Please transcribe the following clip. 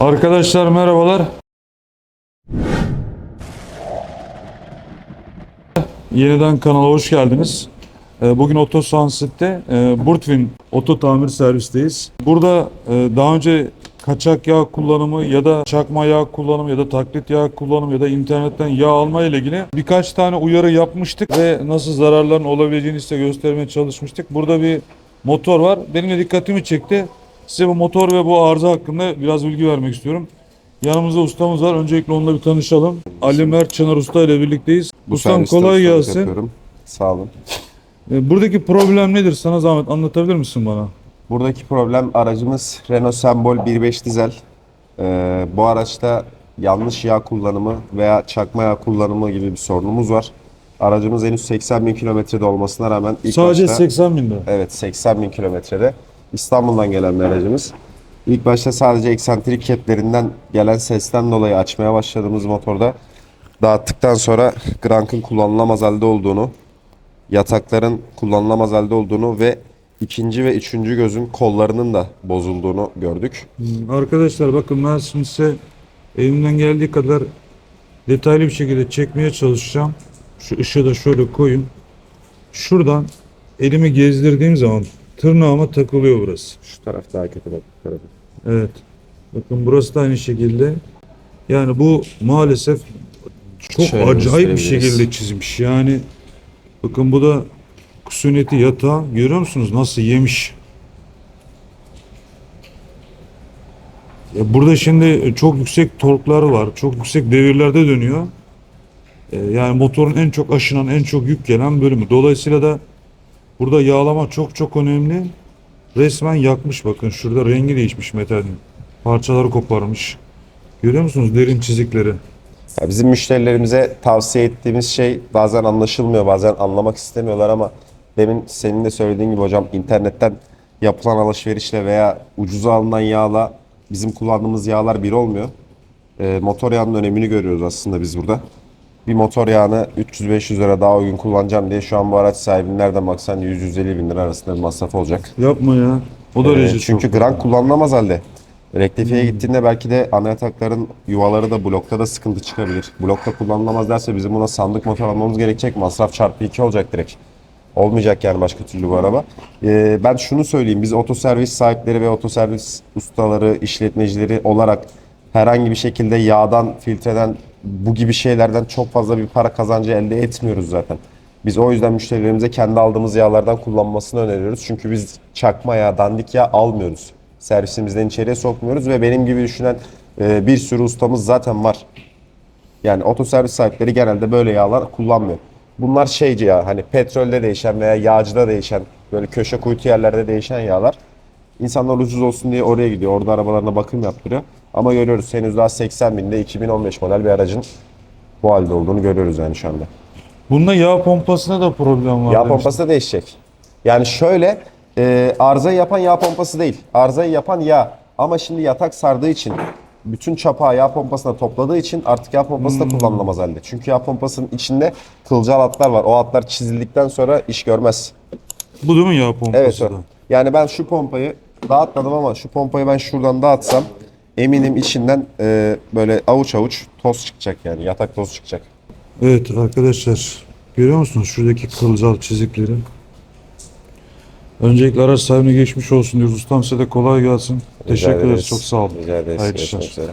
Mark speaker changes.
Speaker 1: Arkadaşlar merhabalar. Yeniden kanala hoş geldiniz. Ee, Bugün Oto Sunset'te e, Burtvin Oto Tamir Servis'teyiz. Burada e, daha önce kaçak yağ kullanımı ya da çakma yağ kullanımı ya da taklit yağ kullanımı ya da internetten yağ alma ile ilgili birkaç tane uyarı yapmıştık ve nasıl zararların olabileceğini size göstermeye çalışmıştık. Burada bir motor var. Benim de dikkatimi çekti. Size bu motor ve bu arıza hakkında biraz bilgi vermek istiyorum. Yanımızda ustamız var. Öncelikle onunla bir tanışalım. Ali Mert Çınar Usta ile birlikteyiz. Ustam
Speaker 2: serviste
Speaker 1: kolay
Speaker 2: ustalık
Speaker 1: gelsin.
Speaker 2: yapıyorum. Sağ olun.
Speaker 1: E, Buradaki problem nedir? Sana zahmet anlatabilir misin bana?
Speaker 2: Buradaki problem aracımız Renault Sembol 1.5 dizel. Ee, bu araçta yanlış yağ kullanımı veya çakma yağ kullanımı gibi bir sorunumuz var. Aracımız henüz 80 bin kilometrede olmasına rağmen ilk
Speaker 1: Sadece
Speaker 2: başta,
Speaker 1: 80 binde.
Speaker 2: Evet 80 bin kilometrede İstanbul'dan gelen bir aracımız. İlk başta sadece eksantrik keplerinden gelen sesten dolayı açmaya başladığımız motorda dağıttıktan sonra Grank'ın kullanılamaz halde olduğunu, yatakların kullanılamaz halde olduğunu ve ikinci ve üçüncü gözün kollarının da bozulduğunu gördük.
Speaker 1: Arkadaşlar bakın ben şimdi size elimden geldiği kadar detaylı bir şekilde çekmeye çalışacağım. Şu ışığı da şöyle koyun. Şuradan elimi gezdirdiğim zaman tırnağıma takılıyor burası.
Speaker 2: Şu taraf daha kötü bak. bu tarafı.
Speaker 1: Evet. Bakın burası da aynı şekilde. Yani bu maalesef çok
Speaker 2: Şöyle
Speaker 1: acayip bir şekilde çizmiş. Yani bakın bu da kusuneti yatağı. Görüyor musunuz nasıl yemiş? Ya burada şimdi çok yüksek torklar var. Çok yüksek devirlerde dönüyor. Ee, Yani motorun en çok aşınan, en çok yük gelen bölümü. Dolayısıyla da burada yağlama çok çok önemli. Resmen yakmış bakın. Şurada rengi değişmiş metalin. Parçaları koparmış. Görüyor musunuz derin çizikleri?
Speaker 2: Ya bizim müşterilerimize tavsiye ettiğimiz şey bazen anlaşılmıyor, bazen anlamak istemiyorlar ama demin senin de söylediğin gibi hocam internetten yapılan alışverişle veya ucuza alınan yağla bizim kullandığımız yağlar bir olmuyor. Ee, motor yağının önemini görüyoruz aslında biz burada. Bir motor yağını 300-500 lira daha uygun kullanacağım diye şu an bu araç sahibinin nereden baksan 100-150 bin lira arasında bir masraf olacak.
Speaker 1: Yapma ya. O da
Speaker 2: Ee, çünkü
Speaker 1: çok.
Speaker 2: Grand kullanılamaz halde. Rektifiye gittiğinde belki de ana yatakların yuvaları da blokta da sıkıntı çıkabilir. Blokta kullanılamaz derse bizim buna sandık motor almamız gerekecek. Masraf çarpı 2 olacak direkt. Olmayacak yani başka türlü bu araba. Ee, ben şunu söyleyeyim. Biz otoservis sahipleri ve otoservis ustaları, işletmecileri olarak herhangi bir şekilde yağdan, filtreden, bu gibi şeylerden çok fazla bir para kazancı elde etmiyoruz zaten. Biz o yüzden müşterilerimize kendi aldığımız yağlardan kullanmasını öneriyoruz. Çünkü biz çakma yağ, dandik yağ almıyoruz. Servisimizden içeriye sokmuyoruz ve benim gibi düşünen e, bir sürü ustamız zaten var. Yani otoservis sahipleri genelde böyle yağlar kullanmıyor. Bunlar şeyci ya hani petrolde değişen veya yağcıda değişen böyle köşe kuytu yerlerde değişen yağlar. İnsanlar ucuz olsun diye oraya gidiyor. Orada arabalarına bakım yaptırıyor. Ama görüyoruz henüz daha 80 binde 2015 model bir aracın bu halde olduğunu görüyoruz yani şu anda.
Speaker 1: Bunda yağ pompasında da problem var.
Speaker 2: Yağ
Speaker 1: demiştin.
Speaker 2: pompası da değişecek. Yani şöyle e, arızayı yapan yağ pompası değil. Arızayı yapan yağ. Ama şimdi yatak sardığı için bütün çapağı yağ pompasına topladığı için artık yağ pompası da kullanılamaz halde. Çünkü yağ pompasının içinde kılcal hatlar var. O hatlar çizildikten sonra iş görmez.
Speaker 1: Bu değil mi yağ pompası
Speaker 2: Evet. o. Yani ben şu pompayı dağıtmadım ama şu pompayı ben şuradan dağıtsam eminim içinden e, böyle avuç avuç toz çıkacak yani yatak tozu çıkacak.
Speaker 1: Evet arkadaşlar görüyor musunuz şuradaki kılcal çizikleri? Öncelikle araç sahibine geçmiş olsun diyoruz. Ustam size de kolay gelsin. Teşekkür ederiz. Çok sağ olun.
Speaker 2: Rica ederiz.
Speaker 1: Hayırlı işler.